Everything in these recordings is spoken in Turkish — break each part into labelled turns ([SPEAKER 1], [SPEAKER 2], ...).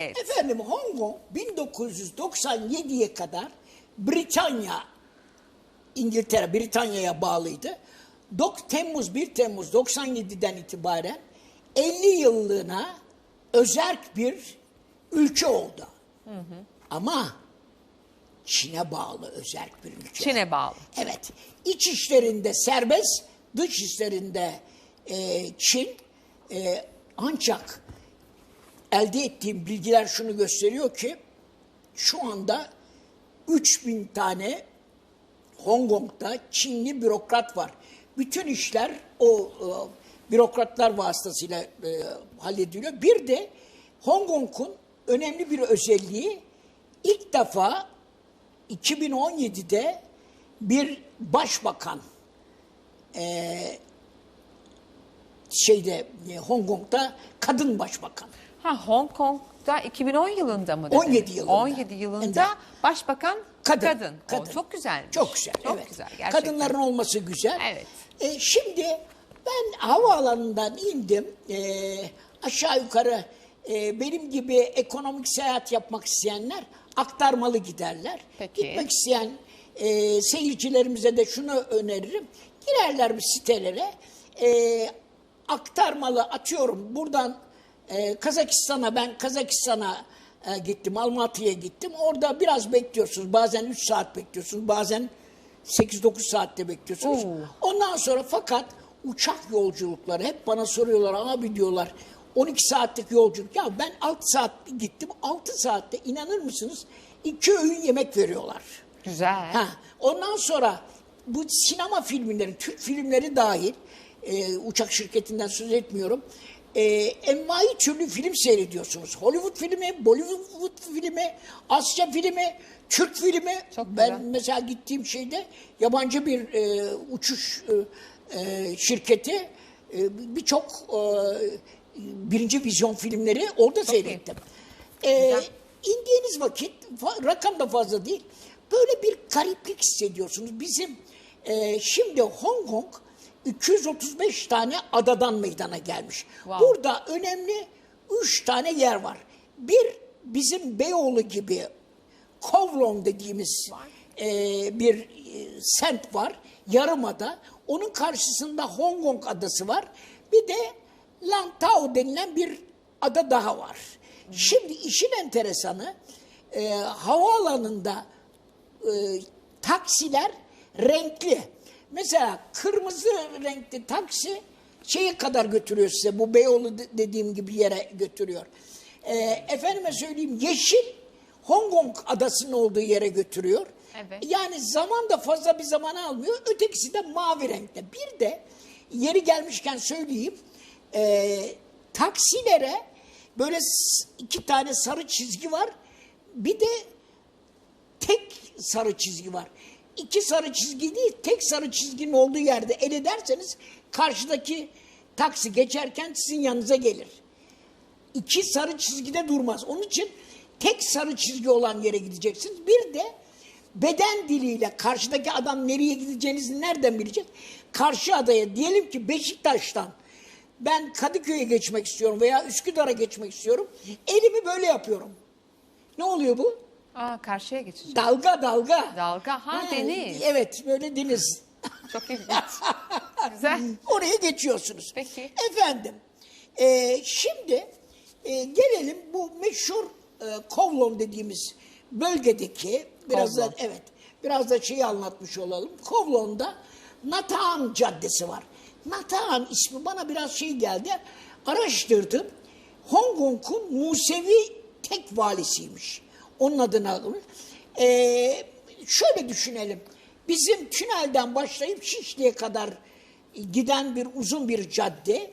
[SPEAKER 1] Evet.
[SPEAKER 2] Efendim Hong Kong 1997'ye kadar Britanya, İngiltere, Britanya'ya bağlıydı. Dok Temmuz 1 Temmuz 97'den itibaren 50 yıllığına özerk bir ülke oldu. Ama Çin'e bağlı özerk bir ülke.
[SPEAKER 1] Çin'e bağlı.
[SPEAKER 2] Evet. İç işlerinde serbest, dış işlerinde e, Çin. E, ancak elde ettiğim bilgiler şunu gösteriyor ki şu anda 3000 tane Hong Kong'da Çinli bürokrat var. Bütün işler o e, bürokratlar vasıtasıyla e, hallediliyor. Bir de Hong Kong'un önemli bir özelliği ilk defa 2017'de bir başbakan e, şeyde e, Hong Kong'da kadın başbakan.
[SPEAKER 1] Ha Hong Kong'da 2010 yılında mı? dedin?
[SPEAKER 2] 17 yılında.
[SPEAKER 1] 17 yılında başbakan
[SPEAKER 2] Kadın.
[SPEAKER 1] kadın.
[SPEAKER 2] kadın.
[SPEAKER 1] O çok güzelmiş.
[SPEAKER 2] Çok güzel.
[SPEAKER 1] Çok
[SPEAKER 2] evet.
[SPEAKER 1] güzel gerçekten.
[SPEAKER 2] Kadınların olması güzel.
[SPEAKER 1] Evet.
[SPEAKER 2] E, şimdi ben havaalanından indim. E, aşağı yukarı e, benim gibi ekonomik seyahat yapmak isteyenler aktarmalı giderler.
[SPEAKER 1] Peki.
[SPEAKER 2] Gitmek isteyen e, seyircilerimize de şunu öneririm. Girerler bir sitelere. E, aktarmalı atıyorum buradan e, Kazakistan'a ben Kazakistan'a e, gittim Almatı'ya gittim. Orada biraz bekliyorsunuz. Bazen 3 saat bekliyorsunuz. Bazen 8-9 saatte bekliyorsunuz.
[SPEAKER 1] Oo.
[SPEAKER 2] Ondan sonra fakat uçak yolculukları hep bana soruyorlar abi diyorlar 12 saatlik yolculuk. Ya ben 6 saat gittim 6 saatte inanır mısınız 2 öğün yemek veriyorlar.
[SPEAKER 1] Güzel.
[SPEAKER 2] Ha, ondan sonra bu sinema filmleri, Türk filmleri dahil, e, uçak şirketinden söz etmiyorum, e, envai türlü film seyrediyorsunuz. Hollywood filmi, Bollywood filmi, Asya filmi, Türk filmi.
[SPEAKER 1] Çok
[SPEAKER 2] ben
[SPEAKER 1] güzel.
[SPEAKER 2] mesela gittiğim şeyde yabancı bir e, uçuş e, e, şirketi e, birçok e, birinci vizyon filmleri orada seyrettim. E, indiğiniz vakit rakam da fazla değil. Böyle bir gariplik hissediyorsunuz. Bizim e, şimdi Hong Kong 235 tane adadan meydana gelmiş.
[SPEAKER 1] Wow.
[SPEAKER 2] Burada önemli 3 tane yer var. Bir bizim Beyoğlu gibi Kowloon dediğimiz e, bir e, semt var. Yarımada. Onun karşısında Hong Kong adası var. Bir de Lantau denilen bir ada daha var. Şimdi işin enteresanı e, havaalanında e, taksiler renkli. Mesela kırmızı renkli taksi şeye kadar götürüyor size. Bu Beyoğlu de- dediğim gibi yere götürüyor. E, efendime söyleyeyim yeşil Hong Kong adasının olduğu yere götürüyor.
[SPEAKER 1] Evet.
[SPEAKER 2] Yani zaman da fazla bir zaman almıyor. Ötekisi de mavi renkte. Bir de yeri gelmişken söyleyeyim. e, taksilere böyle iki tane sarı çizgi var. Bir de tek sarı çizgi var. İki sarı çizgi değil, tek sarı çizginin olduğu yerde el ederseniz karşıdaki taksi geçerken sizin yanınıza gelir. İki sarı çizgide durmaz. Onun için tek sarı çizgi olan yere gideceksiniz. Bir de beden diliyle karşıdaki adam nereye gideceğinizi nereden bilecek? Karşı adaya diyelim ki Beşiktaş'tan ben Kadıköy'e geçmek istiyorum veya Üsküdar'a geçmek istiyorum. Elimi böyle yapıyorum. Ne oluyor bu?
[SPEAKER 1] Aa, karşıya geçeceğim.
[SPEAKER 2] Dalga dalga.
[SPEAKER 1] Dalga, ha, deniz.
[SPEAKER 2] Evet böyle deniz.
[SPEAKER 1] Çok ilginç. Güzel.
[SPEAKER 2] Oraya geçiyorsunuz.
[SPEAKER 1] Peki.
[SPEAKER 2] Efendim e, şimdi e, gelelim bu meşhur e, Kowloon dediğimiz bölgedeki biraz da
[SPEAKER 1] Kowloon.
[SPEAKER 2] evet biraz da şeyi anlatmış olalım. Kowloon'da Nataan Caddesi var. Nataan ismi bana biraz şey geldi. Araştırdım. Hong Kong'un Musevi tek valisiymiş. Onun adını almış. Ee, şöyle düşünelim. Bizim tünelden başlayıp Şişli'ye kadar giden bir uzun bir cadde.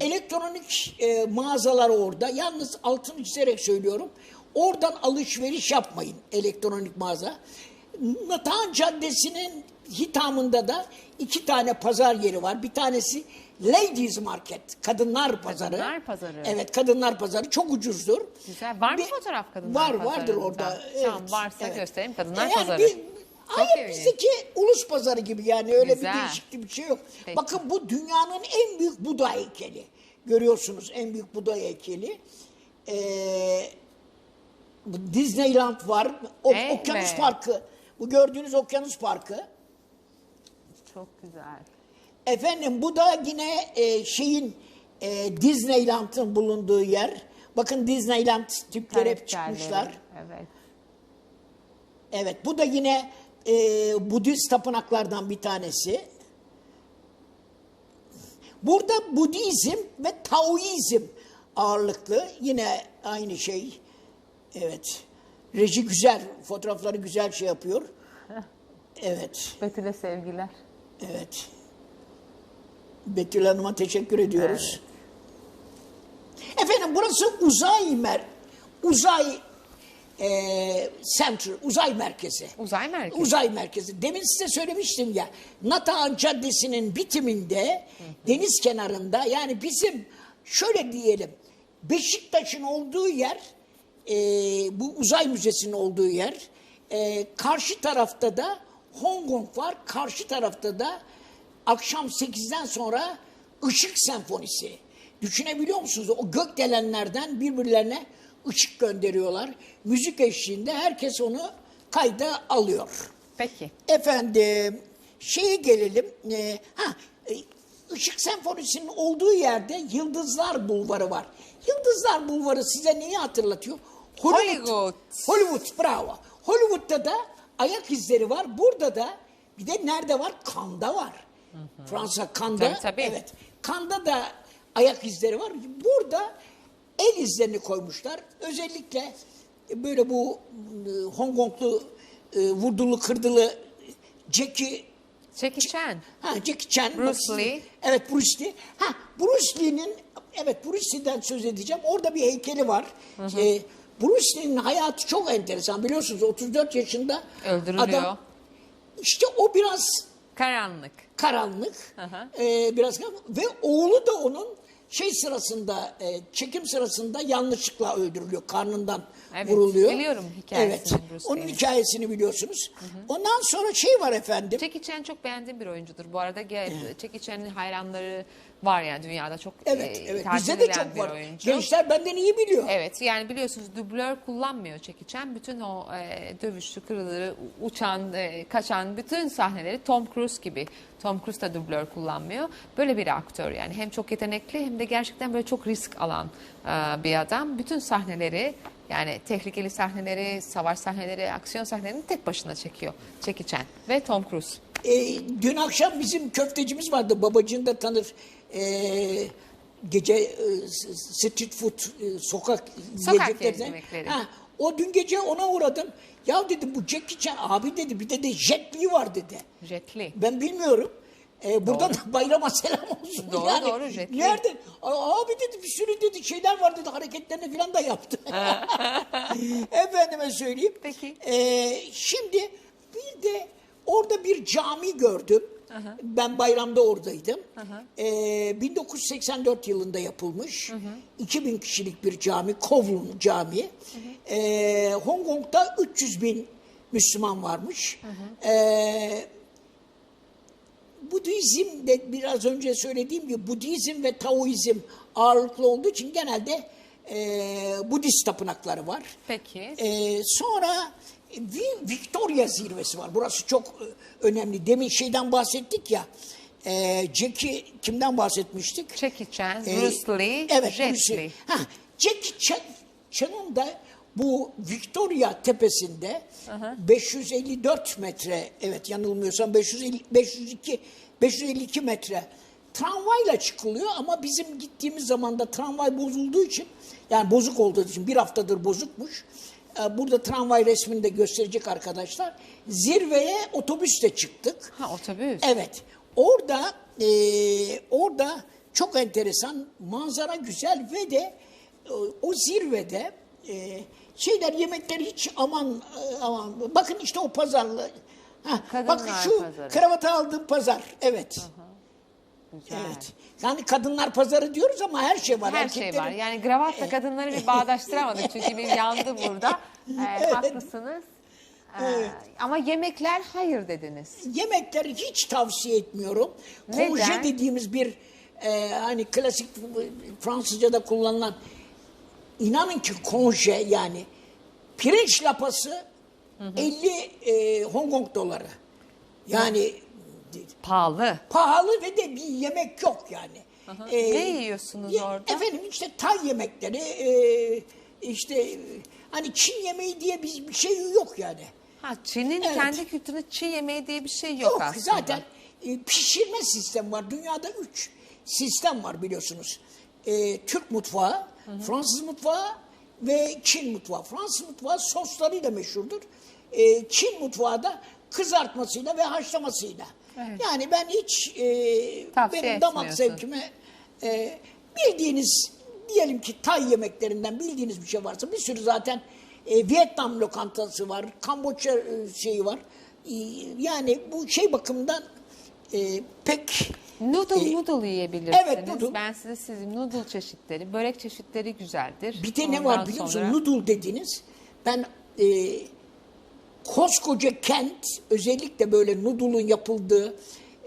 [SPEAKER 2] Elektronik e, mağazalar orada. Yalnız altını çizerek söylüyorum. Oradan alışveriş yapmayın elektronik mağaza. Natan Caddesi'nin hitamında da iki tane pazar yeri var. Bir tanesi Ladies Market, kadınlar pazarı.
[SPEAKER 1] Kadınlar pazarı.
[SPEAKER 2] Evet, kadınlar pazarı çok ucuzdur.
[SPEAKER 1] Güzel. Var mı
[SPEAKER 2] Bir-
[SPEAKER 1] fotoğraf kadınlar
[SPEAKER 2] Var,
[SPEAKER 1] pazarından?
[SPEAKER 2] vardır orada.
[SPEAKER 1] Tamam,
[SPEAKER 2] Evet,
[SPEAKER 1] varsa
[SPEAKER 2] evet.
[SPEAKER 1] göstereyim. Kadınlar
[SPEAKER 2] Yani
[SPEAKER 1] pazarı.
[SPEAKER 2] bir- hayır bizdeki ulus pazarı gibi yani öyle
[SPEAKER 1] Güzel.
[SPEAKER 2] bir değişiklik bir şey yok.
[SPEAKER 1] Peki.
[SPEAKER 2] Bakın bu dünyanın en büyük Buda heykeli. Görüyorsunuz en büyük Buda heykeli. Ee, Disneyland var. O. Okyanus Parkı. Bu gördüğünüz Okyanus Parkı.
[SPEAKER 1] Çok güzel.
[SPEAKER 2] Efendim bu da yine e, şeyin e, Disneyland'ın bulunduğu yer. Bakın Disneyland tipleri hep çıkmışlar.
[SPEAKER 1] Evet.
[SPEAKER 2] Evet bu da yine e, Budist tapınaklardan bir tanesi. Burada Budizm ve Taoizm ağırlıklı. Yine aynı şey. Evet. Reji güzel. Fotoğrafları güzel şey yapıyor. Evet.
[SPEAKER 1] Betül'e sevgiler.
[SPEAKER 2] Evet. Betül Hanım'a teşekkür ediyoruz. Efendim burası uzay mer uzay e, center, uzay merkezi.
[SPEAKER 1] Uzay merkezi.
[SPEAKER 2] Uzay merkezi. Demin size söylemiştim ya. Nata Caddesi'nin bitiminde deniz kenarında yani bizim şöyle diyelim Beşiktaş'ın olduğu yer e, bu uzay müzesinin olduğu yer e, karşı tarafta da Hong Kong var. Karşı tarafta da akşam 8'den sonra ışık senfonisi. Düşünebiliyor musunuz? O gökdelenlerden birbirlerine ışık gönderiyorlar. Müzik eşliğinde herkes onu kayda alıyor.
[SPEAKER 1] Peki.
[SPEAKER 2] Efendim şeye gelelim. E, ha, Işık Senfonisi'nin olduğu yerde Yıldızlar Bulvarı var. Yıldızlar Bulvarı size neyi hatırlatıyor?
[SPEAKER 1] Hollywood.
[SPEAKER 2] Hollywood bravo. Hollywood'da da ayak izleri var. Burada da bir de nerede var? Kanda var. Fransa Kanda.
[SPEAKER 1] Tabii, tabii.
[SPEAKER 2] Evet. Kanda da ayak izleri var. Burada el izlerini koymuşlar. Özellikle böyle bu e, Hong Konglu e, vurdulu kırdılı Jackie
[SPEAKER 1] Jackie Chan.
[SPEAKER 2] Ha Jackie Chan.
[SPEAKER 1] Bruce
[SPEAKER 2] sizin-
[SPEAKER 1] Lee.
[SPEAKER 2] Evet Bruce Lee. Ha Bruce Lee'nin evet Bruce Lee'den söz edeceğim. Orada bir heykeli var. Ee, Bruce Lee'nin hayatı çok enteresan. Biliyorsunuz 34 yaşında
[SPEAKER 1] Öldürülüyor.
[SPEAKER 2] adam işte o biraz
[SPEAKER 1] Karanlık.
[SPEAKER 2] karanlık.
[SPEAKER 1] hı.
[SPEAKER 2] ee, biraz karanlık. ve oğlu da onun şey sırasında e, çekim sırasında yanlışlıkla öldürülüyor. Karnından
[SPEAKER 1] Evet,
[SPEAKER 2] vuruluyor.
[SPEAKER 1] biliyorum hikayesini
[SPEAKER 2] Evet.
[SPEAKER 1] Bruce
[SPEAKER 2] Onun hikayesini biliyorsunuz. Ondan sonra şey var efendim.
[SPEAKER 1] Chan çok beğendiğim bir oyuncudur. Bu arada Jackie Chan'in hayranları var yani dünyada çok
[SPEAKER 2] Evet,
[SPEAKER 1] e,
[SPEAKER 2] evet. Bizde de çok var.
[SPEAKER 1] oyuncu.
[SPEAKER 2] Gençler benden iyi biliyor.
[SPEAKER 1] Evet yani biliyorsunuz dublör kullanmıyor Chan. Bütün o e, dövüşlü, kırılır, uçan, e, kaçan bütün sahneleri Tom Cruise gibi. Tom Cruise da dublör kullanmıyor. Böyle bir aktör yani. Hem çok yetenekli hem de gerçekten böyle çok risk alan e, bir adam. Bütün sahneleri yani tehlikeli sahneleri, savaş sahneleri, aksiyon sahnelerini tek başına çekiyor Chan ve Tom Cruise.
[SPEAKER 2] Ee, dün akşam bizim köftecimiz vardı. Babacığını da tanır. Ee, gece e, street food, e, sokak,
[SPEAKER 1] Sokak
[SPEAKER 2] yiyecekleri.
[SPEAKER 1] yemekleri.
[SPEAKER 2] Ha, o dün gece ona uğradım. Ya dedim bu Jackie Chan abi dedi bir de de Jet Li var dedi.
[SPEAKER 1] Jet Li.
[SPEAKER 2] Ben bilmiyorum. Ee, burada da bayrama selam olsun.
[SPEAKER 1] Doğru,
[SPEAKER 2] yani,
[SPEAKER 1] doğru, Jet Li.
[SPEAKER 2] Nereden? A- Abi dedi bir sürü dedi şeyler var dedi hareketlerini falan da yaptı. Efendime söyleyeyim.
[SPEAKER 1] Peki.
[SPEAKER 2] Ee, şimdi bir de orada bir cami gördüm. Ben bayramda oradaydım. Ee, 1984 yılında yapılmış. 2000 kişilik bir cami, Kowloon Camii. Ee, Hong Kong'da 300 bin Müslüman varmış. Ee, Budizm de biraz önce söylediğim gibi Budizm ve Taoizm ağırlıklı olduğu için genelde e, Budist tapınakları var.
[SPEAKER 1] Peki.
[SPEAKER 2] E, sonra Victoria zirvesi var. Burası çok e, önemli. Demin şeyden bahsettik ya. E, Jackie kimden bahsetmiştik?
[SPEAKER 1] Jackie Chan,
[SPEAKER 2] E,
[SPEAKER 1] Bruce Lee,
[SPEAKER 2] evet,
[SPEAKER 1] Jet Li.
[SPEAKER 2] Ha, Jackie Chan, Chan'ın da bu Victoria tepesinde 554 metre evet yanılmıyorsam 550, 502 552 metre tramvayla çıkılıyor ama bizim gittiğimiz zaman da tramvay bozulduğu için yani bozuk olduğu için bir haftadır bozukmuş. Ee, Burada tramvay resmini de gösterecek arkadaşlar. Zirveye otobüsle çıktık.
[SPEAKER 1] Ha otobüs.
[SPEAKER 2] Evet. Orada e, orada çok enteresan manzara güzel ve de e, o zirvede e, şeyler yemekler hiç aman e, aman bakın işte o pazarlı. Ha,
[SPEAKER 1] Kadınlar
[SPEAKER 2] bakın şu
[SPEAKER 1] pazarı.
[SPEAKER 2] kravatı aldığım pazar. Evet.
[SPEAKER 1] Güzel.
[SPEAKER 2] Evet. Yani kadınlar pazarı diyoruz ama her şey var.
[SPEAKER 1] Her şey
[SPEAKER 2] Erkeklerin-
[SPEAKER 1] var. Yani gravatla kadınları bir bağdaştıramadık çünkü bir yandı burada. Ee, Haklısınız. Ee, Ama yemekler hayır dediniz.
[SPEAKER 2] Yemekleri hiç tavsiye etmiyorum.
[SPEAKER 1] Neden?
[SPEAKER 2] Konje dediğimiz bir e, hani klasik Fransızca'da kullanılan inanın ki konje yani pirinç lapası 50 e, Hong Kong doları. Yani
[SPEAKER 1] Pahalı.
[SPEAKER 2] pahalı ve de bir yemek yok yani. E,
[SPEAKER 1] Ne yiyorsunuz
[SPEAKER 2] ye-
[SPEAKER 1] orada?
[SPEAKER 2] Efendim işte Tay yemekleri, e, işte e, hani Çin yemeği diye bir, bir şey yok yani.
[SPEAKER 1] Ha, Çin'in
[SPEAKER 2] Evet.
[SPEAKER 1] kendi kültüründe Çin yemeği diye bir şey yok,
[SPEAKER 2] Yok
[SPEAKER 1] aslında.
[SPEAKER 2] zaten e, pişirme sistemi var. Dünyada üç sistem var biliyorsunuz. E, Türk mutfağı, Fransız mutfağı ve Çin mutfağı. Fransız mutfağı soslarıyla meşhurdur. E, Çin mutfağı da kızartmasıyla ve haşlamasıyla.
[SPEAKER 1] Evet.
[SPEAKER 2] Yani ben hiç e,
[SPEAKER 1] Tavsiye
[SPEAKER 2] benim damak zevkime e, bildiğiniz diyelim ki Tay yemeklerinden bildiğiniz bir şey varsa bir sürü zaten e, Vietnam lokantası var, Kamboçya e, şeyi var. E, yani bu şey bakımından e, pek
[SPEAKER 1] Noodle
[SPEAKER 2] e,
[SPEAKER 1] noodle yiyebilirsiniz.
[SPEAKER 2] evet, noodle.
[SPEAKER 1] Ben size sizin noodle çeşitleri, börek çeşitleri güzeldir.
[SPEAKER 2] bir de ne
[SPEAKER 1] Ondan
[SPEAKER 2] var biliyor musun?
[SPEAKER 1] sonra-
[SPEAKER 2] Noodle dediniz. Ben e, koskoca kent özellikle böyle noodle'un yapıldığı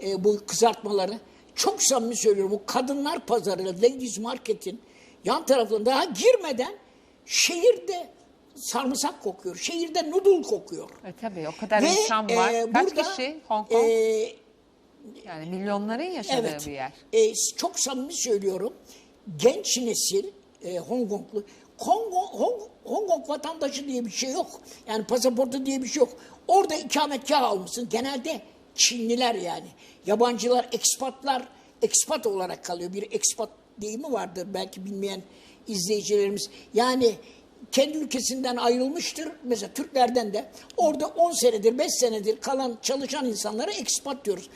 [SPEAKER 2] e, bu kızartmaları çok samimi söylüyorum. O kadınlar pazarı, Ladies Market'in yan taraflarına daha girmeden şehirde sarımsak kokuyor. Şehirde noodle kokuyor.
[SPEAKER 1] E, tabii o kadar
[SPEAKER 2] Ve,
[SPEAKER 1] insan var.
[SPEAKER 2] e,
[SPEAKER 1] Kaç
[SPEAKER 2] burada,
[SPEAKER 1] kişi? Hong Kong.
[SPEAKER 2] e,
[SPEAKER 1] yani milyonların yaşadığı
[SPEAKER 2] Evet.
[SPEAKER 1] bir yer.
[SPEAKER 2] E, çok samimi söylüyorum. Genç nesil e, Hong Konglu Hong, Hong, Hong Kong vatandaşı diye bir şey yok. Yani pasaportu diye bir şey yok. Orada ikametgah almışsın. Genelde Çinliler yani. Yabancılar, ekspatlar ekspat olarak kalıyor. Bir ekspat deyimi vardır belki bilmeyen izleyicilerimiz. Yani kendi ülkesinden ayrılmıştır. Mesela Türklerden de orada 10 senedir, 5 senedir kalan çalışan insanlara ekspat diyoruz.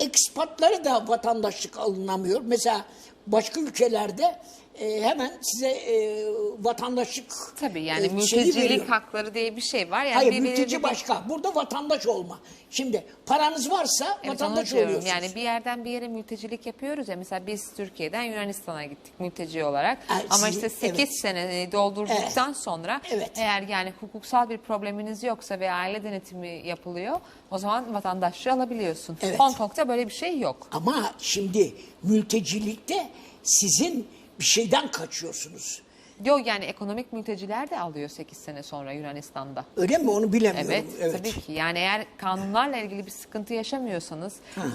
[SPEAKER 2] Ekspatları da vatandaşlık alınamıyor. Mesela başka ülkelerde e, hemen size e, vatandaşlık
[SPEAKER 1] Tabii yani
[SPEAKER 2] e,
[SPEAKER 1] mültecilik hakları diye bir şey var. Yani
[SPEAKER 2] Hayır
[SPEAKER 1] bir-
[SPEAKER 2] mülteci
[SPEAKER 1] bir-
[SPEAKER 2] başka. Burada vatandaş olma. Şimdi paranız varsa
[SPEAKER 1] Evet,
[SPEAKER 2] vatandaş oluyorsunuz.
[SPEAKER 1] Yani bir yerden bir yere mültecilik yapıyoruz ya. Mesela biz Türkiye'den Yunanistan'a gittik mülteci olarak.
[SPEAKER 2] Evet,
[SPEAKER 1] Ama işte 8
[SPEAKER 2] evet.
[SPEAKER 1] sene doldurduktan sonra
[SPEAKER 2] Evet.
[SPEAKER 1] eğer yani hukuksal bir probleminiz yoksa ve aile denetimi yapılıyor o zaman vatandaşlığı alabiliyorsun.
[SPEAKER 2] Evet.
[SPEAKER 1] Hong Kong'da böyle bir şey yok.
[SPEAKER 2] Ama şimdi mültecilikte sizin bir şeyden kaçıyorsunuz.
[SPEAKER 1] Yok yani ekonomik mülteciler de alıyor 8 sene sonra Yunanistan'da.
[SPEAKER 2] Öyle mi onu bilemiyorum.
[SPEAKER 1] Evet, tabii ki. Yani eğer kanunlarla ilgili bir sıkıntı yaşamıyorsanız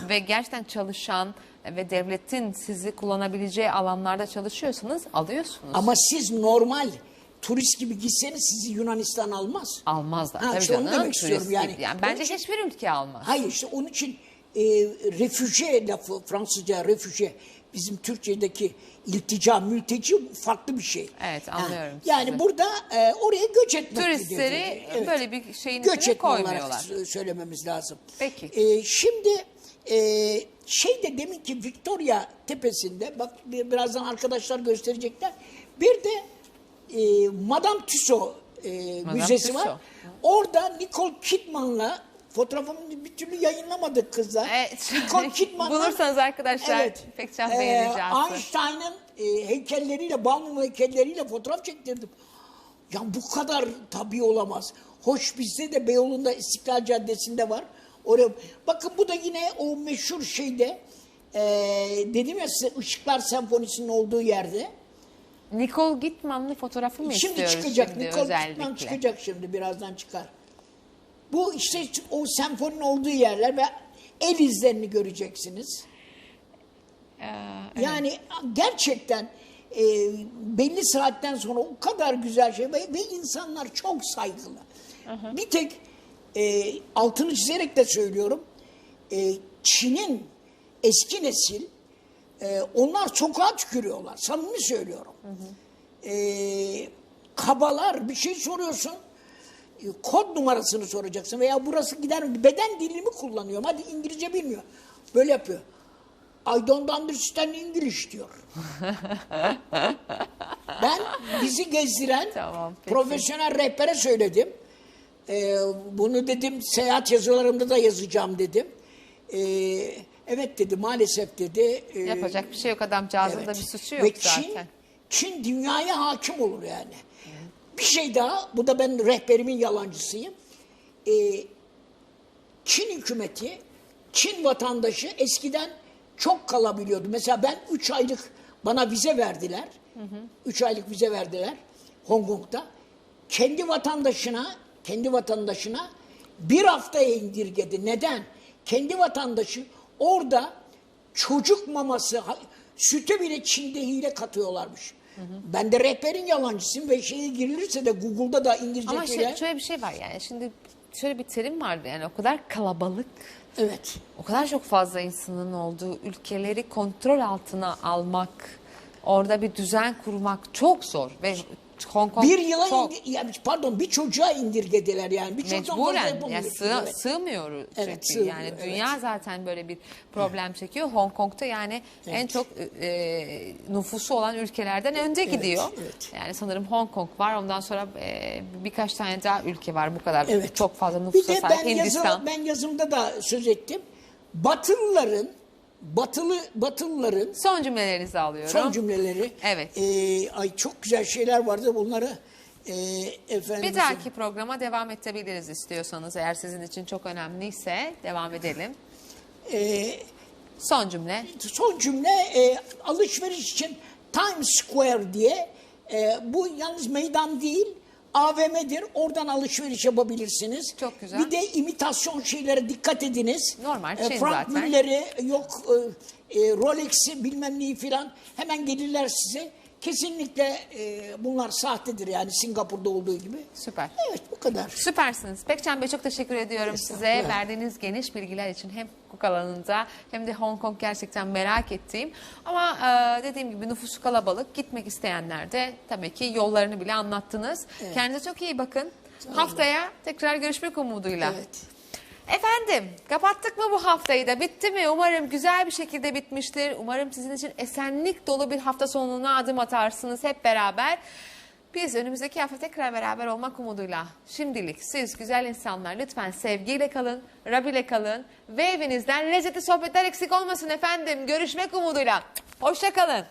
[SPEAKER 1] ve gerçekten çalışan ve devletin sizi kullanabileceği alanlarda çalışıyorsanız alıyorsunuz.
[SPEAKER 2] Ama siz normal turist gibi gitseniz sizi Yunanistan almaz.
[SPEAKER 1] Almazlar.
[SPEAKER 2] Ha,
[SPEAKER 1] Tabii
[SPEAKER 2] işte onu
[SPEAKER 1] canım,
[SPEAKER 2] demek istiyorum yani.
[SPEAKER 1] gibi. yani bence
[SPEAKER 2] için-
[SPEAKER 1] hiçbir ülke almaz.
[SPEAKER 2] Hayır işte onun için e, refüje lafı Fransızca refüje bizim Türkçedeki iltica, mülteci farklı bir şey.
[SPEAKER 1] Evet,
[SPEAKER 2] Ha,
[SPEAKER 1] anlıyorum
[SPEAKER 2] Yani
[SPEAKER 1] sizi.
[SPEAKER 2] burada e, oraya göç etmek
[SPEAKER 1] Turistleri
[SPEAKER 2] gidiyor.
[SPEAKER 1] böyle bir şeyin
[SPEAKER 2] göç
[SPEAKER 1] içine koymuyorlar.
[SPEAKER 2] sö- söylememiz lazım.
[SPEAKER 1] Peki.
[SPEAKER 2] E, şimdi e, şey de demin ki Victoria tepesinde bak bir- birazdan arkadaşlar gösterecekler. Bir de e, Madame Tussauds e,
[SPEAKER 1] Madame
[SPEAKER 2] müzesi var.
[SPEAKER 1] Tussauds.
[SPEAKER 2] Orada Nicole Kidman'la fotoğrafımı bir türlü yayınlamadık kızlar.
[SPEAKER 1] Evet.
[SPEAKER 2] Nicole
[SPEAKER 1] Bulursanız arkadaşlar pek çok beğeneceğiz.
[SPEAKER 2] Einstein'ın e, heykelleriyle, Balmum heykelleriyle fotoğraf çektirdim. Ya bu kadar tabii olamaz. Hoş bizde de Beyoğlu'nda İstiklal Caddesi'nde var. Oraya, bakın bu da yine o meşhur şeyde e, dedim ya size Işıklar Senfonisi'nin olduğu yerde.
[SPEAKER 1] Nicole Gitman'lı fotoğrafı mı
[SPEAKER 2] Şimdi
[SPEAKER 1] istiyoruz
[SPEAKER 2] çıkacak.
[SPEAKER 1] şimdi
[SPEAKER 2] Nicole
[SPEAKER 1] özellikle?
[SPEAKER 2] Kidman çıkacak şimdi. Birazdan çıkar. Bu işte o senfoninin olduğu yerler ve el izlerini göreceksiniz.
[SPEAKER 1] Ee,
[SPEAKER 2] Yani gerçekten e, belli saatten sonra o kadar güzel şey ve, ve insanlar çok saygılı. Bir tek e, altını çizerek de söylüyorum. E, Çin'in eski nesil e, onlar sokağa tükürüyorlar. Samimi söylüyorum. E, kabalar bir şey soruyorsun. E, Kod numarasını soracaksın veya burası gider mi? Beden dilimi kullanıyorum. Hadi İngilizce bilmiyor. Böyle yapıyor. I don't understand English diyor. ben bizi gezdiren
[SPEAKER 1] Tamam, peki.
[SPEAKER 2] profesyonel rehbere söyledim. Ee, bunu dedim seyahat yazılarımda da yazacağım dedim. Ee, evet dedi maalesef dedi. Ee,
[SPEAKER 1] Yapacak bir şey yok adamcağızın
[SPEAKER 2] evet.
[SPEAKER 1] da bir suçu
[SPEAKER 2] Ve
[SPEAKER 1] yok
[SPEAKER 2] Çin,
[SPEAKER 1] zaten.
[SPEAKER 2] Çin dünyaya hakim olur yani. Bir şey daha, bu da ben rehberimin yalancısıyım. Ee, Çin hükümeti, Çin vatandaşı eskiden çok kalabiliyordu. Mesela ben 3 aylık bana vize verdiler. 3 aylık vize verdiler Hong Kong'da. kendi vatandaşına, kendi vatandaşına bir haftaya indirgedi. Neden? Kendi vatandaşı orada çocuk maması, süte bile Çin'de hile katıyorlarmış. Ben de rehberin yalancısıyım ve şeye girilirse de Google'da da indirecek
[SPEAKER 1] Ama şey, şöyle bir şey var yani. Şimdi şöyle bir terim vardı yani. O kadar kalabalık
[SPEAKER 2] Evet.
[SPEAKER 1] o kadar çok fazla insanın olduğu ülkeleri kontrol altına almak, orada bir düzen kurmak çok zor ve Hong Kong
[SPEAKER 2] Bir yıla
[SPEAKER 1] çok
[SPEAKER 2] indi- ya pardon bir çocuğa indirgediler yani. Bir
[SPEAKER 1] mecburen ya sığ,
[SPEAKER 2] Evet.
[SPEAKER 1] sığmıyoruz
[SPEAKER 2] Evet,
[SPEAKER 1] çünkü
[SPEAKER 2] sığmıyor,
[SPEAKER 1] yani
[SPEAKER 2] evet.
[SPEAKER 1] dünya zaten böyle bir problem çekiyor. Hong Kong'da yani en çok e, nüfusu olan ülkelerden önce gidiyor.
[SPEAKER 2] evet.
[SPEAKER 1] Yani sanırım Hong Kong var. Ondan sonra e, birkaç tane daha ülke var bu kadar
[SPEAKER 2] Evet.
[SPEAKER 1] çok fazla
[SPEAKER 2] Bir
[SPEAKER 1] nüfusa
[SPEAKER 2] de
[SPEAKER 1] sahip.
[SPEAKER 2] ben,
[SPEAKER 1] Hindistan.
[SPEAKER 2] yazı, ben yazımda da söz ettim. Batılıların Batılı Batılıların
[SPEAKER 1] Son cümlelerinizi alıyorum.
[SPEAKER 2] son cümleleri.
[SPEAKER 1] Evet.
[SPEAKER 2] e, ay çok güzel şeyler vardı bunları. E, efendim.
[SPEAKER 1] Bir dahaki programa devam edebiliriz istiyorsanız eğer sizin için çok önemliyse devam edelim.
[SPEAKER 2] e,
[SPEAKER 1] Son cümle.
[SPEAKER 2] son cümle e, alışveriş için Times Square diye e, bu yalnız meydan değil AVM'dir. Oradan alışveriş yapabilirsiniz.
[SPEAKER 1] Çok güzel.
[SPEAKER 2] Bir de imitasyon şeylere dikkat ediniz.
[SPEAKER 1] Normal,
[SPEAKER 2] E,
[SPEAKER 1] Çin
[SPEAKER 2] Frank
[SPEAKER 1] zaten.
[SPEAKER 2] Müller'i yok e, e, Rolex'i bilmem neyi filan hemen gelirler size. Kesinlikle e, bunlar sahtedir yani Singapur'da olduğu gibi.
[SPEAKER 1] Süper.
[SPEAKER 2] Evet bu kadar.
[SPEAKER 1] Süpersiniz. Pekcan Bey çok teşekkür ediyorum size.
[SPEAKER 2] Estağfurullah.
[SPEAKER 1] Verdiğiniz geniş bilgiler için hem hukuk alanında hem de Hong Kong gerçekten merak ettiğim. Ama e, dediğim gibi nüfusu kalabalık. Gitmek isteyenler de tabii ki yollarını bile anlattınız. Kendinize çok iyi bakın. Haftaya tekrar görüşmek umuduyla.
[SPEAKER 2] Evet.
[SPEAKER 1] Efendim kapattık mı bu haftayı da bitti mi? Umarım güzel bir şekilde bitmiştir. Umarım sizin için esenlik dolu bir hafta sonuna adım atarsınız hep beraber. Biz önümüzdeki hafta tekrar beraber olmak umuduyla şimdilik siz güzel insanlar lütfen sevgiyle kalın, Rab ile kalın ve evinizden lezzetli sohbetler eksik olmasın efendim. Görüşmek umuduyla. Hoşça kalın.